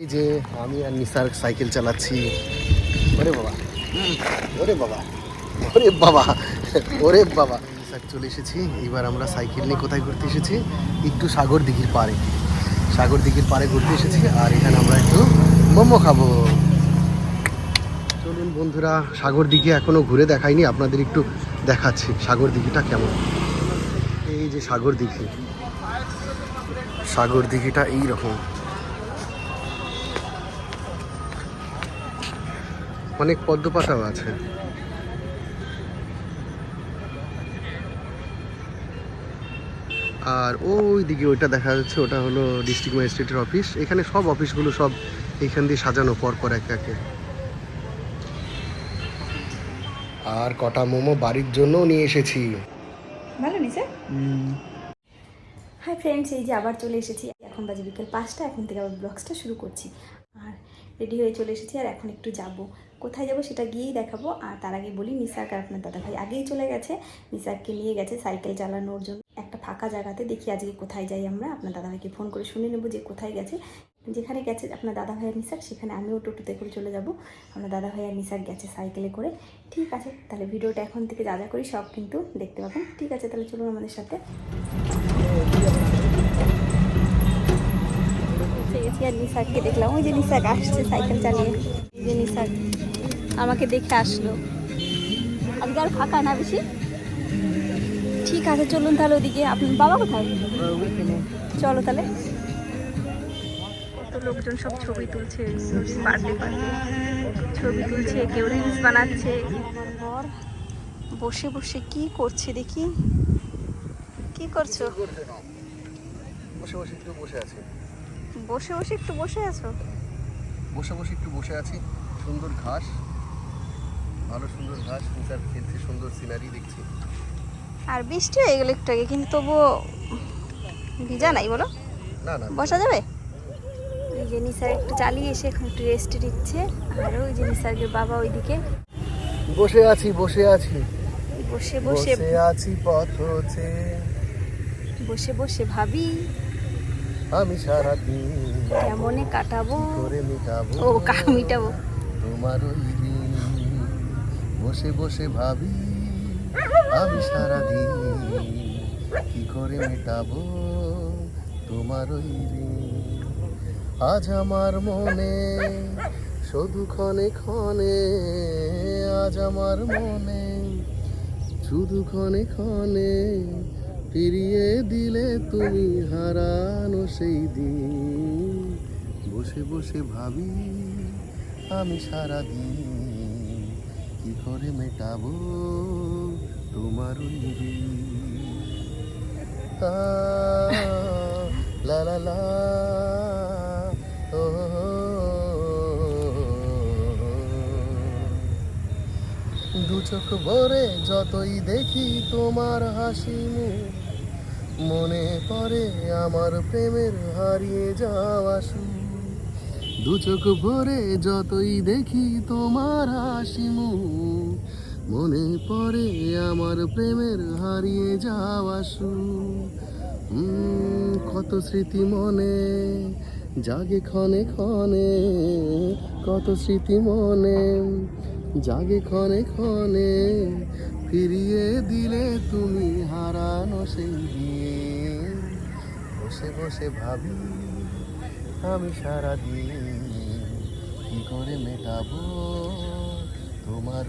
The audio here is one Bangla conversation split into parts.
এই যে আমি আর নিসার সাইকেল চালাচ্ছি। ওরে বাবা। ওরে বাবা। ওরে বাবা। ওরে বাবা। নিসার চলে এসেছি। এবার আমরা সাইকেল নিয়ে কোথায় ঘুরতে এসেছি? একটু সাগর দিঘির পাড়ে। সাগর দিঘির পাড়ে ঘুরতে এসেছি। আর এখানে আমরা একটু মোমো খাব। চলুন বন্ধুরা, সাগর দিঘি এখনও ঘুরে দেখাইনি। আপনাদের একটু দেখাচ্ছি সাগর দিঘিটা কেমন। এই যে সাগর দিঘি। সাগর দিঘিটা এই অনেক পদ্ম পাতাও আছে। আর ওই দিকে ওইটা দেখা যাচ্ছে ওটা হলো ডিস্ট্রিক্ট ম্যাজিস্ট্রেটের অফিস। এখানে সব অফিসগুলো সব এইখান দিয়ে সাজানো পর পর এক একে। আর কটা মোমো বাড়ির জন্যও নিয়ে এসেছি। ভালো নি স্যার হাই ফ্রেন্ডস এই যে আবার চলে এসেছি। এখন বাজে বিকেল পাঁচটা এখন থেকে আবার ব্লগসটা শুরু করছি। আর রেডি হয়ে চলে এসেছি আর এখন একটু যাব। কোথায় যাব সেটা গিয়েই দেখাবো। আর তার আগে বলি নিসার্ক আর আপনার দাদা ভাই আগেই চলে গেছে। নিসার্ককে নিয়ে গেছে সাইকেল চালানোর জন্য। একটা ফাঁকা জায়গাতে দেখি আজকে কোথায় যাই আমরা। আপনার দাদা ভাইকে ফোন করে শুনে নেব যে কোথায় গেছে। যেখানে গেছে আপনার দাদা ভাই আর নিসার, সেখানে আমিও টোটোতে করে চলে যাব। আপনার দাদা ভাই আর নিসার গেছে সাইকেলে করে। ঠিক আছে, তাহলে ভিডিওটা এখন থেকে যা যা করি সব কিন্তু দেখতে পাবেন। ঠিক আছে, তাহলে চলুন আমাদের সাথে। গেছি আর নিসারকে দেখলাম। ওই যে নিসাক আসছে সাইকেল চালিয়ে। এই যে নিসাক আমাকে দেখে আসলো। আজকে আর ফাঁকা না বেশি? ঠিক আছে চলুন তাহলে ওদিকে। আপনার বাবা কোথায়? চলো তাহলে। কত লোকজন সব ছবি তুলছে ছবি তুলছে কেউ রিলস বানাচ্ছে। বসে বসে কি করছে দেখি? কি করছ? বসে বসে একটু বসে আছি। বসে বসে একটু বসে আছো? বসে বসে একটু বসে আছি। সুন্দর ঘাস। ভালো সুন্দর ঘাস। নিসার খেলছে সুন্দর সিনারি দেখছি। আর বৃষ্টি হয়ে গেল একটু আগে কিন্তু তবুও ভিজা নাই বলো? না না। বসা যাবে? এই যে নিসার একটু চালিয়ে এসে এখন একটু রেস্ট নিচ্ছে আর ওই যে নিসার্গের বাবা ওইদিকে। বসে আছি বসে আছি। বসে বসে। বসে আছি পথ চেয়ে। বসে বসে ভাবি। আমি সারা দিন কেমনে কাটাবো? করে মিটাবো? ও কাক মিটাবো। তোমার ওই দিন বসে বসে ভাবি আমি সারা দিন কি করে মেটাবো? তোমার ওই দিন আজ আমার মনে শুধু ক্ষণে ক্ষণে আজ আমার মনে শুধু ক্ষণে ক্ষণে ফিরিয়ে দিলে তুমি হারানো সেই দিন। বসে বসে ভাবি, আমি সারা দিন কি করে মেটাব তোমার লা লা লা। দু চোখ ভরে যতই দেখি তোমার হাসি মনে পড়ে আমার প্রেমের হারিয়ে যাওয়া দু চোখ ভরে যতই দেখি তোমার হাসি মনে পড়ে আমার প্রেমের হারিয়ে যাওয়া কত স্মৃতি মনে জাগে ক্ষণে ক্ষণে, কত স্মৃতি মনে জাগে ক্ষণে ক্ষণে ফিরিয়ে দিলে তুমি হারানো সেই দিন বসে বসে ভাবি আমি সারা দিন কি করে মেটাবো তোমার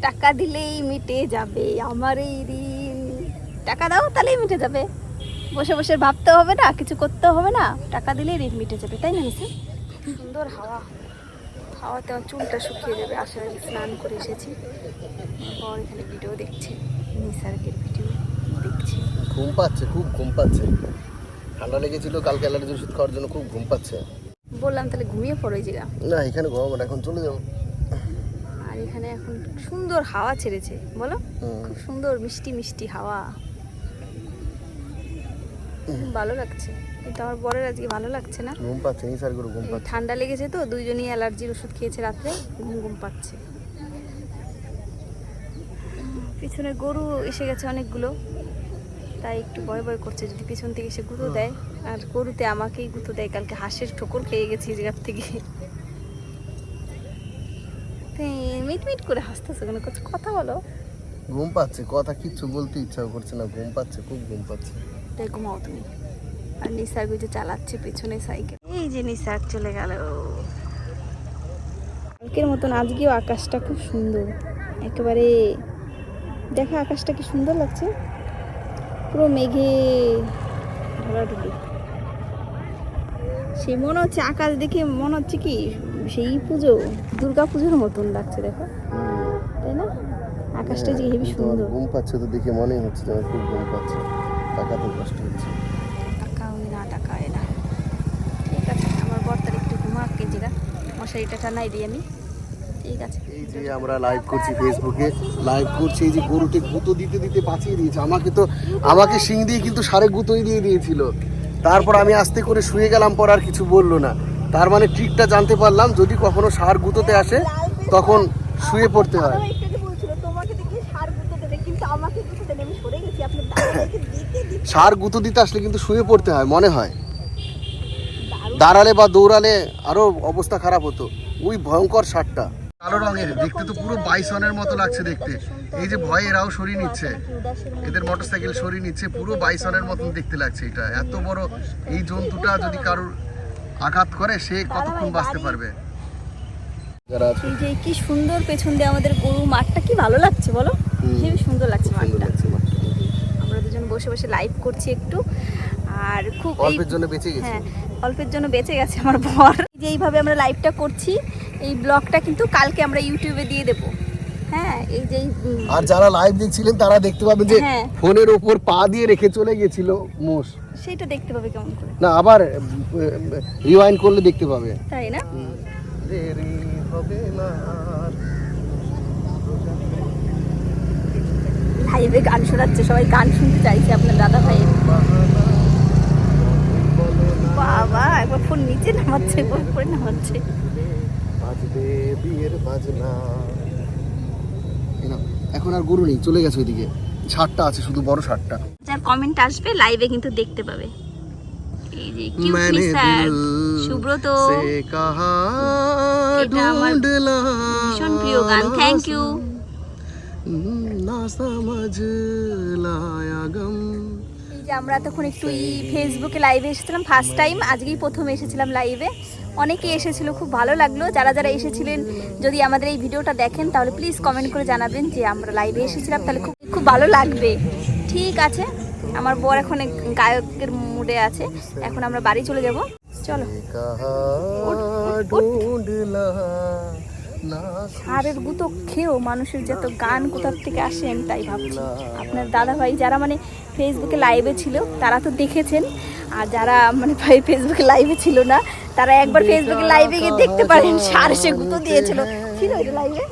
টাকা দিলেই মিটে যাবে আমার এই ঋণ। টাকা দাও তাহলেই মিটে যাবে। বসে বসে ভাবতে হবে না কিছু করতে হবে না। টাকা দিলেই ঋণ মিটে যাবে তাই না সুন্দর হাওয়া। হাওয়াতে আমার চুলটা শুকিয়ে যাবে। আসার আগে স্নান করে এসেছি। বর এখানে ভিডিও দেখছে নিসার্গের ভিডিও দেখছে। ঘুম পাচ্ছে খুব ঘুম পাচ্ছে। ঠান্ডা লেগেছিল কালকে অ্যালার্জি ওষুধ খাওয়ার জন্য খুব ঘুম পাচ্ছে। বললাম তাহলে ঘুমিয়ে পড়ো এই জায়গা। না এখানে ঘুমাবো না এখন চলে যাব। আর এখানে এখন সুন্দর হাওয়া ছেড়েছে বলো? খুব সুন্দর মিষ্টি মিষ্টি হাওয়া। খুব ভালো লাগছে। কিন্তু আমার বরের আজকে ভালো লাগছে না। ঘুম পাচ্ছে নিসার করে ঘুম পাচ্ছে। ঠান্ডা লেগেছে তো দুইজনই অ্যালার্জির ওষুধ খেয়েছে রাত্রে ঘুম ঘুম পাচ্ছে। পিছনে গরু এসে গেছে অনেকগুলো তাই একটু ভয় ভয় করছে যদি পিছন থেকে এসে গুঁতো দেয়। আর গরুতে আমাকেই গুঁতো দেয় কালকে হাঁসের ঠোকর খেয়ে গেছি জায়গার থেকে। মিট মিট করে হাসতেছে কেন কথা বলো। ঘুম পাচ্ছে কথা কিচ্ছু বলতে ইচ্ছা করছে না ঘুম পাচ্ছে খুব ঘুম পাচ্ছে। তাই ঘুমাও তুমি। আর নিসার গুজে চালাচ্ছে পেছনে সাইকেল। এই যে নিসার চলে গেল। কালকের মতন আজকেও আকাশটা খুব সুন্দর। একেবারে দেখা আকাশটা কি সুন্দর লাগছে। পুরো মেঘে ঢলাঢুলি। সেই মনে হচ্ছে আকাশ দেখে মনে হচ্ছে কি সেই পুজো দুর্গা পুজোর মতন লাগছে দেখো। তাই না? আকাশটা যে হেবি সুন্দর। ঘুম পাচ্ছে তো দেখে মনেই হচ্ছে যে আমার খুব ঘুম পাচ্ছে। টাকাতে কষ্ট হচ্ছে টাকা হয় না টাকা হয় না ঠিক আছে আমার বর্তার একটু ঘুমা কেজিরা মশারিটা টানাই দিই আমি। ঠিক আছে। এই যে আমরা লাইভ করছি ফেসবুকে লাইভ করছি এই যে গরুটি গুঁতো দিতে দিতে বাঁচিয়ে দিয়েছে। আমাকে তো আমাকে শিং দিয়ে কিন্তু সারে গুঁতোই দিয়ে দিয়েছিল। তারপর আমি আস্তে করে শুয়ে গেলাম পর আর কিছু বলল না। তার মানে ট্রিকটা জানতে পারলাম যদি কখনো সার গুঁতোতে আসে তখন শুয়ে পড়তে হয়। সার গুঁতো দিতে আসলে কিন্তু শুয়ে পড়তে হয় মনে হয়। দাঁড়ালে বা দৌড়ালে আরও অবস্থা খারাপ হতো। ওই ভয়ঙ্কর সারটা। কালো রঙের দেখতে তো পুরো বাইসনের মতো লাগছে দেখতে। এই যে ভয়ে এরাও সরিয়ে নিচ্ছে। এদের মোটরসাইকেল সরিয়ে নিচ্ছে পুরো বাইসনের মতন দেখতে লাগছে এটা। এত বড় এই জন্তুটা যদি কারোর আঘাত করে সে কতক্ষণ বাঁচতে পারবে? এই যে কি সুন্দর পেছন দিয়ে আমাদের গরু মাঠটা কি ভালো লাগছে বলো। হেবি সুন্দর লাগছে মাঠটা। আমরা দুজন বসে বসে লাইভ করছি একটু। আর খুব অল্পের জন্য বেঁচে গেছি। হ্যাঁ অল্পের জন্য বেঁচে গেছে আমার বর। যে এইভাবে আমরা লাইভটা করছি এই ব্লগটা কিন্তু কালকে আমরা ইউটিউবে দিয়ে দেব। হ্যাঁ এই যে আর যারা লাইভ দেখছিলেন তারা দেখতে পাবেন যে হ্যাঁ। ফোনের ওপর পা দিয়ে রেখে চলে গেছিল মোষ। দেখতে পাবে কেমন করে। না আবার রিওয়াইন্ড করলে দেখতে পাবে। তাই না? দেরি হবে না আর। লাইভে গান শোনাচ্ছে সবাই গান শুনতে চাইছে আপনার দাদা ভাইয়ের বাবা একবার ফোন এখন আর গরু নেই চলে গেছে ওইদিকে। ছাড়টা আছে শুধু বড় ছাড়টা যার কমেন্ট আসবে লাইভে কিন্তু দেখতে পাবে। সুব্রত। এটা ভীষণ প্রিয় গান। থ্যাংক ইউ না সমঝ লায়া গম। যে আমরা তখন একটু ই ফেসবুকে লাইভে এসেছিলাম ফার্স্ট টাইম আজকেই প্রথম এসেছিলাম লাইভে অনেকে এসেছিল খুব ভালো লাগল। যারা যারা এসেছিলেন যদি আমাদের এই ভিডিওটা দেখেন তাহলে প্লিজ কমেন্ট করে জানাবেন যে আমরা লাইভে এসেছিলাম তাহলে খুব খুব ভালো লাগবে। ঠিক আছে আমার বর এখন গায়কের মুডে আছে। এখন আমরা বাড়ি চলে যাব। চলো। সারের গুঁতো খেয়েও মানুষের যত গান কোথার থেকে আসে আমি তাই ভাবছি। আপনার দাদা ভাই যারা মানে ফেসবুকে লাইভে ছিল তারা তো দেখেছেন। আর যারা মানে ভাই ফেসবুকে লাইভে ছিল না তারা একবার ফেসবুকে লাইভে গিয়ে দেখতে পারেন সার সে গুঁতো দিয়েছিল। ছিল এটা লাইভে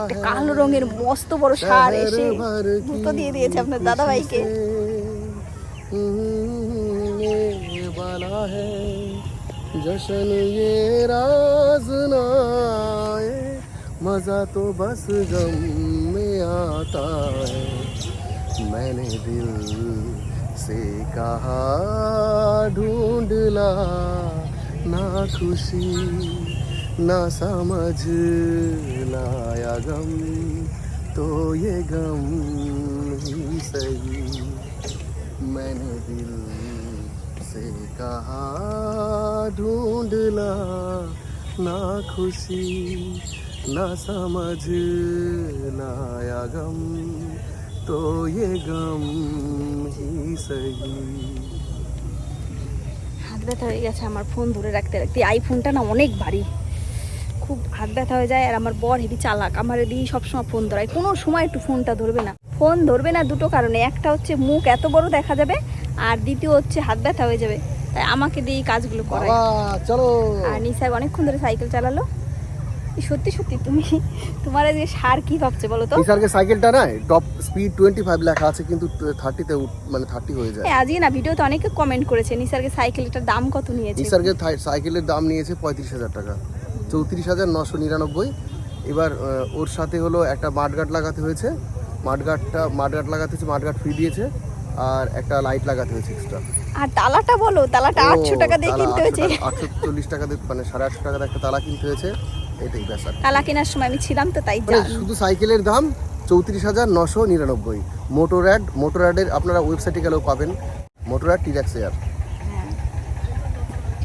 একটা কালো রঙের মস্ত বড় সার এসে গুঁতো দিয়ে দিয়েছে আপনার দাদা ভাইকে হ্যাঁ। जश्न ये राज ना आए, मज़ा तो बस गम में आता है। मैंने दिल से कहा ढूंढ ला ना खुशी, ना समझ लाया गम तो ये गम ही सही। मैंने दिल से कहा ढूंढ ला ना खुशी ना समझ लाया गम तो ये गम ही सही হাত ব্যথা হয়ে গেছে আমার ফোন ধরে রাখতে রাখতে এই আইফোনটা না অনেক ভারী খুব হাত ব্যথা হয়ে যায় আর আমার বর হেবি চালাক আমার এদিকে সবসময় ফোন ধরায় কোনো সময় একটু ফোনটা ধরবে না ফোন ধরবে না দুটো কারণে একটা হচ্ছে মুখ এত বড় দেখা যাবে আর দ্বিতীয় হচ্ছে হাত ব্যথা হয়ে যাবে তাই আমাকে দিয়ে এই কাজগুলো বাবা চলো। আর নিসার অনেকক্ষণ ধরে সাইকেল চালালো। সত্যি সত্যি তুমি তোমার আজকে সার কি ভাবছে বলো তো? নিসার্গে সাইকেলটা না টপ স্পিড টোয়েন্টি ফাইভ লেখা আছে কিন্তু থার্টিতে মানে থার্টি হয়ে যায়। আজকে না ভিডিওতে অনেকে কমেন্ট করেছে নিসারকে সাইকেলটার দাম কত নিয়েছে? থাই- সাইকেলের দাম নিয়েছে পঁয়ত্রিশ হাজার টাকা। চৌত্রিশ হাজার নশো নিরানব্বই। এবার ওর সাথে হলো একটা মাঠগাট লাগাতে হয়েছে। মাঠগাটটা মাঠগাট লাগাতে হচ্ছে মাঠগাট ফ্রি দিয়েছে। আর একটা লাইট লাগাতে হয়েছে এক্সট্রা আর তালাটা বলো তালাটা আটশো টাকা দিয়ে কিনতে হয়েছে। আটশো চল্লিশ টাকা দিয়ে মানে সাড়ে আটশো টাকা একটা তালা কিনতে হয়েছে। এটাই ব্যাস তালা কেনার সময় আমি ছিলাম তো তাই মানে জানি। শুধু সাইকেলের দাম চৌত্রিশ হাজার নশো নিরানব্বই। মোটোর্যাড মোটোর্যাডের আপনারা ওয়েবসাইটে গেলেও পাবেন। মোটোর্যাড টিরাক্স এয়ার হ্যাঁ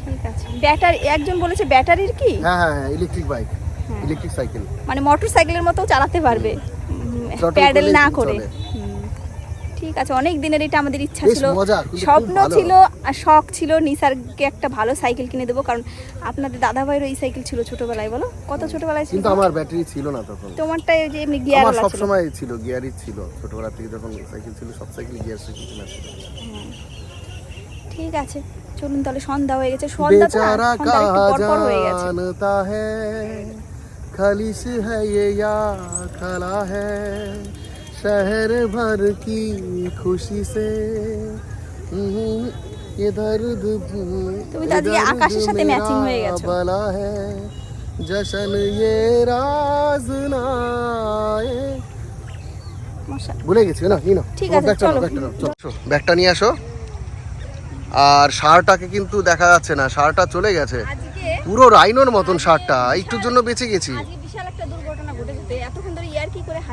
ঠিক আছে। ব্যাটারি একজন বলেছে ব্যাটারির কি? হ্যাঁ হ্যাঁ হ্যাঁ ইলেকট্রিক বাইক। ইলেকট্রিক সাইকেল মানে মোটর সাইকেলের মতো চালাতে পারবে। প্যাডেল না। করে। ঠিক আছে অনেক দিনের এটা আমাদের ইচ্ছা ছিল। স্বপ্ন ছিল আর শখ ছিল নিসারকে একটা ভালো সাইকেল কিনে দেবো কারণ আপনাদের দাদা ভাইয়েরও এই সাইকেল ছিল ছোটবেলায় বলো? কত ছোটবেলায় ছিল? কিন্তু আমার ব্যাটারি ছিল না তখন। তোমারটাই যে এমনি গিয়ার আমার সব সময় ছিল গিয়ারই ছিল। ছোটবেলা থেকে যখন সাইকেল ছিল সব সাইকেল গিয়ার সাইকেল হ্যাঁ, ঠিক আছে। চলুন তাহলে সন্ধ্যা হয়ে গেছে। সন্ধ্যা তো হ্যাঁ, সন্ধ্যা হয়ে গেছে। খালিস হ্যাঁ, হ্যাঁ খালা হ্যাঁ। शहर भर की खुशी से हम्म, ये दर्द তুমি তো আজকে ये दर्द আকাশের সাথে मेरा matching হয়ে গেছো। बला है जशन ये राज ना आए মশা ভুলে গেছি না নিনো ঠিক তোমার আছে, ব্যাগটা নাও, চলো। ব্যাগটা নাও, চলো। আসো, ব্যাগটা নিয়ে আসো আর সারটাকে কিন্তু দেখা যাচ্ছে না সারটা চলে গেছে আজকে পুরো রাইনোর মতন সারটা একটুর জন্য বেঁচে গেছি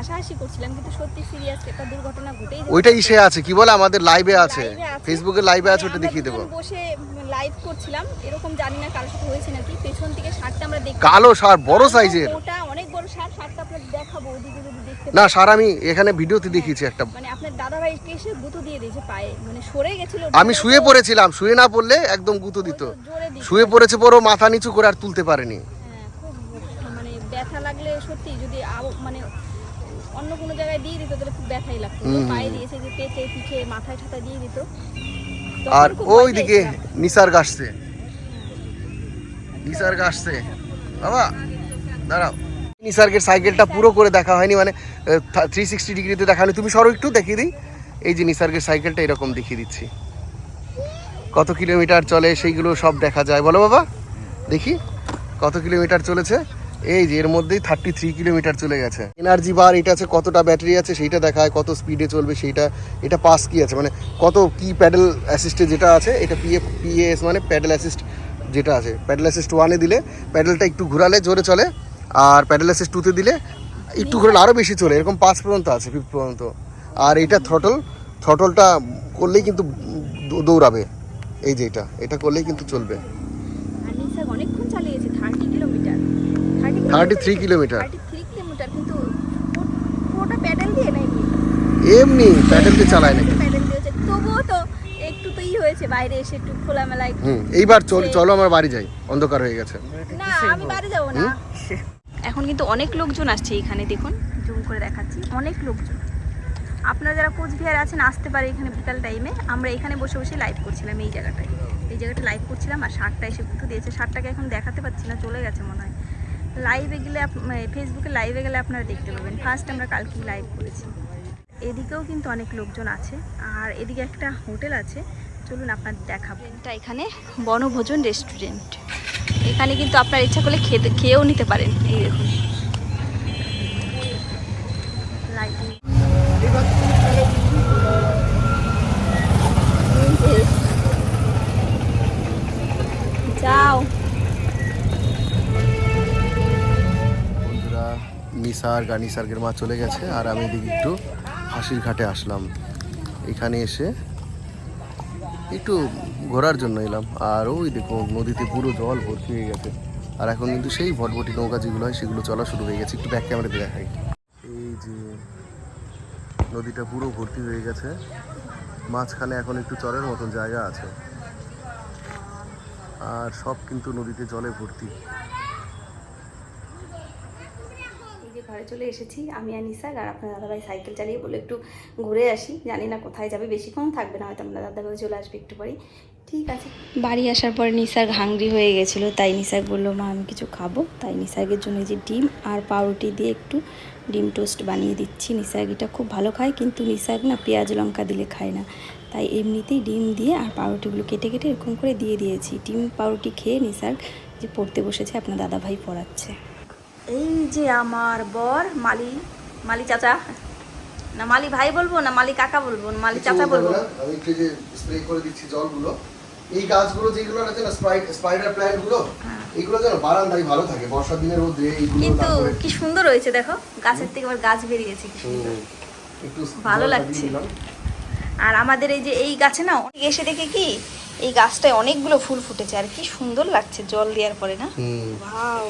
হাসাহাসি করছিলাম কিন্তু সত্যি সিরিয়াস একটা দুর্ঘটনা ঘটেই ওইটা ইসে আছে কি বলে? আমাদের লাইভে আছে। ফেসবুকে লাইভে আছে। ওটা দেখিয়ে দেবো। বসে লাইভ করছিলাম এরকম জানি না কারোর সাথে হয়েছে নাকি। পেছন থেকে শার্টটা আমরা দেখি কালো সার বড় সাইজের ওটা অনেক বড় শার্ট শার্টটা আপনাদের দেখাবো ওদিকে যদি দেখতে না সার আমি এখানে ভিডিওতে দেখিয়েছি একটা। মানে আপনার দাদা ভাইকে এসে গুঁতো দিয়ে দিয়েছে পায়ে মানে সরে গেছিল। আমি শুয়ে পড়েছিলাম শুয়ে না পড়লে একদম গুঁতো দিত। শুয়ে পড়েছে পরও মাথা নিচু করে আর তুলতে পারেনি। হ্যাঁ মানে ব্যথা লাগলে সত্যি যদি মানে অন্য কোনো জায়গায় দিয়ে দিত তাহলে খুব ব্যথাই লাগতো। পায়ে দিয়েছে যে পেটে পিঠে মাথায় ঠাথায় দিয়ে দিত। আর তখন খুব ওই দিকে নিসার গাছছে নিসার গাছছে বাবা দাঁড়াও। নিসার্গের সাইকেলটা পুরো করে দেখা হয়নি মানে থ্রি সিক্সটি ডিগ্রিতে দেখা হয়নি। তুমি সরো একটু দেখিয়ে দিই। এই যে নিসার্গের সাইকেলটা এরকম দেখিয়ে দিচ্ছি। কত কিলোমিটার চলে সেইগুলো সব দেখা যায়। বলো বাবা দেখি। কত কিলোমিটার চলেছে? এই যে এর মধ্যেই থার্টি থ্রি কিলোমিটার চলে গেছে। এনার্জি বার এটা আছে, কতটা ব্যাটারি আছে সেইটা দেখায়, কত স্পিডে চলবে সেইটা, এটা পাস কি আছে? মানে কত কি প্যাডেল অ্যাসিস্টে যেটা আছে, এটা পিএ পিএস মানে প্যাডেল অ্যাসিস্ট যেটা আছে। প্যাডেল অ্যাসিস্ট ওয়ানে দিলে প্যাডেলটা একটু ঘোরালে, জোরে চলে, আর প্যাডেল অ্যাসিস্ট টুতে দিলে একটু ঘোরালে আরও বেশি চলে, এরকম পাঁচ পর্যন্ত আছে ফিফথ পর্যন্ত। আর এটা থ্রটল থ্রটলটা করলেই কিন্তু দৌড়াবে। এই যে এটা এটা করলেই কিন্তু চলবে। অনেকক্ষণ thirty kilometre thirty three kilometre কিন্তু পুরোটা প্যাডেল দিয়ে নাই এমনি প্যাডেল দিয়ে চালায় নাকি? প্যাডেল দিয়েছে তবুও তো একটু তো ই হয়েছে বাইরে এসে একটু খোলামেলা হুম এইবার চল চলো আমার বাড়ি যাই। অন্ধকার হয়ে গেছে। না আমি বাড়ি যাব না। এখন কিন্তু অনেক লোকজন আসছে এখানে দেখুন জুম করে দেখাচ্ছি। অনেক লোকজন। আপনারা যারা কোচবিহার আছেন আসতে পারে এখানে বিকাল টাইমে আমরা এখানে বসে বসে লাইভ করছিলাম এই জায়গাটায়। এই জায়গাটা লাইভ করছিলাম আর শার্টটা এসে গুঁতো দিয়েছে। শার্টটাকে এখন দেখাতে পাচ্ছি না চলে গেছে মনে হয়। লাইভে গেলে মানে ফেসবুকে লাইভে গেলে আপনারা দেখতে পাবেন। ফার্স্ট আমরা কালকেই লাইভ করেছি। এদিকেও কিন্তু অনেক লোকজন আছে। আর এদিকে একটা হোটেল আছে। চলুন আপনার দেখাবো। এটা এখানে বনভোজন রেস্টুরেন্ট এখানে কিন্তু আপনার ইচ্ছা করলে খেতে খেয়েও নিতে পারেন। এই দেখুন। নিসার্গ আর নিসার্গের মা চলে গেছে আর আমি এদিকে একটু হাসির ঘাটে আসলাম। এখানে এসে একটু ঘোরার জন্য এলাম। আর ওই দেখো, নদীতে পুরো জল ভর্তি হয়ে গেছে। আর এখন কিন্তু সেই ভটভটি নৌকা যেগুলো হয়, সেগুলো চলা শুরু হয়ে গেছে। একটু ব্যাক ক্যামেরাতে দেখাই। এই যে নদীটা পুরো ভর্তি হয়ে গেছে। মাঝখানে এখন একটু চরের মতন জায়গা আছে। আর সব কিন্তু নদীতে জলে ভর্তি এই যে ঘরে চলে এসেছি, আমি আর নিসার আর আপনার দাদাভাই সাইকেল চালিয়ে বলে একটু ঘুরে আসি। জানি না কোথায় যাবে, বেশিক্ষণ থাকবে না, হয়তো আপনার দাদাভাই চলে আসবে একটু পরেই। ঠিক আছে। বাড়ি আসার পর নিসার হাংরি হয়ে গেছিল, তাই নিসার বলল, মা, আমি কিছু খাব। তাই নিসার্গের জন্য যে ডিম আর পাউরুটি দিয়ে একটু ডিম টোস্ট বানিয়ে দিচ্ছি। নিসার্গিটা খুব ভালো খায়, কিন্তু নিসার্গ না পেঁয়াজ লঙ্কা দিলে খায় না। তাই এমনিতেই ডিম দিয়ে আর পাউরুটিগুলো কেটে কেটে এরকম করে দিয়ে দিয়েছি। ডিম পাউরুটি খেয়ে নিসার্গ যে পড়তে বসেছে, আপনার দাদাভাই পড়াচ্ছে। এই যে আমার বর মালি মালি চাচা। না মালি ভাই বলব না মালি কাকা বলব না মালি চাচা বলব? আমি একটু যে স্প্রে করে দিচ্ছি জলগুলো। এই গাছগুলো যেগুলো আছে না স্পাইডার প্ল্যান্টগুলো। এইগুলো যেন বারান্দায় ভালো থাকে বর্ষার দিনের মধ্যে এইগুলো কিন্তু কি সুন্দর হয়েছে দেখো। গাছের থেকে আবার গাছ বেরিয়েছে কি সুন্দর। একটু ভালো লাগছে। আর আমাদের এই যে এই গাছে না অনেক এসে দেখে কি এই গাছটায় অনেকগুলো ফুল ফুটেছে আর কি সুন্দর লাগছে জল দেওয়ার পরে না। ভাও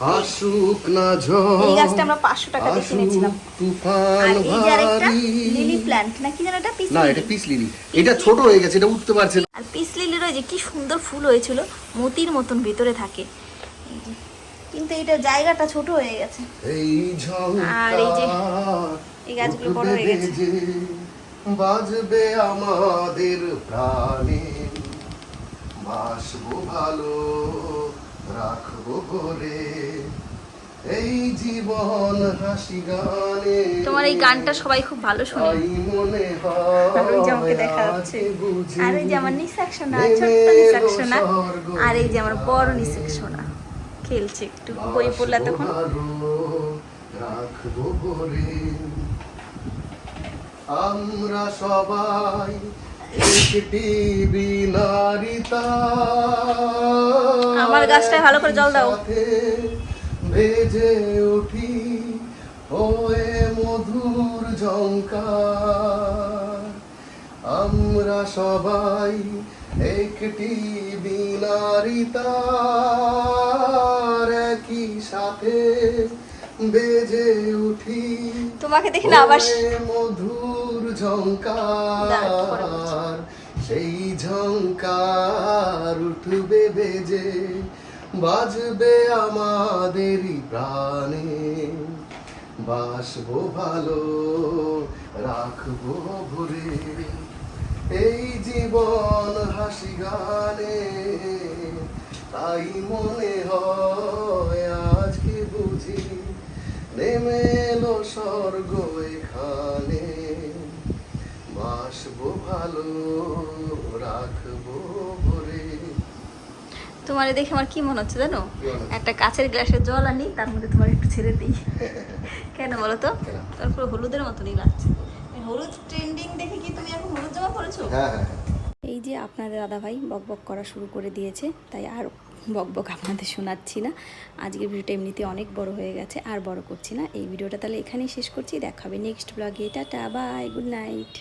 আসুক না ঝড় এই গাছটা আমরা পাঁচশো টাকা দিয়ে কিনেছিলাম। তুফান ভারী। লিলি প্ল্যান্ট না কি যেন এটা? পিস না এটা পিস লিলি। এটা ছোট হয়ে গেছে এটা উঠতে পারছে না। আর পিস লিলির ওই যে কি সুন্দর ফুল হয়েছিল মতির মতন ভেতরে থাকে। কিন্তু এটা জায়গাটা ছোট হয়ে গেছে। এই আর এই যে এই গাছগুলো বড় হয়ে গেছে। বাজবে আমাদের প্রাণে। বাসবো ভালো। রাখব ভরে এই জীবন হাসি গানে। তোমার এই গানটা সবাই খুব ভালো শোনে। মনে আর ওই যে আমাকে হয় দেখা যাচ্ছে আর এই যে আমার নিশাক সোনা ছোট্ট এলো আর এই যে আমার বড় নিশাক সোনা খেলছে একটু। বই পড়লা তখন। রাখব ভরে আমরা সবাই একটি বিনারিতা আমার গাছটায় ভালো করে জল দাও। বেজে উঠি ওয়ে মধুর ঝঙ্কার আমরা সবাই একটি বিনারিতার একই সাথে বেজে উঠি। তোমাকে দেখি না আবার মধুর ঝঙ্কার সেই ঝঙ্কার উঠবে বেজে বাজবে আমাদেরই প্রাণে। বাসবো ভালো রাখব ভরে। এই জীবন হাসি গানে তাই মনে হয় আজকে বুঝি নেমে এলো স্বর্গ এখানে। বাসবো ভালো রাখব ভরে। তোমার দেখে আমার কি মনে হচ্ছে জানো? একটা কাছের গ্লাসে জল আনি তার মধ্যে তোমার একটু ছেড়ে দিই। কেন বলো তো? তারপরে হলুদের মতনই লাগছে। হলুদ ট্রেন্ডিং দেখে কি তুমি এখন হলুদ জামা পরেছো হ্যাঁ হ্যাঁ হ্যাঁ। এই যে আপনাদের দাদাভাই বক বক করা শুরু করে দিয়েছে তাই আর বক বক আপনাদের শোনাচ্ছি না। আজকের ভিডিওটা এমনিতে অনেক বড় হয়ে গেছে, আর বড় করছি না। এই ভিডিওটা তাহলে এখানেই শেষ করছি। দেখাবে নেক্সট ব্লগে টাটা বাই গুড নাইট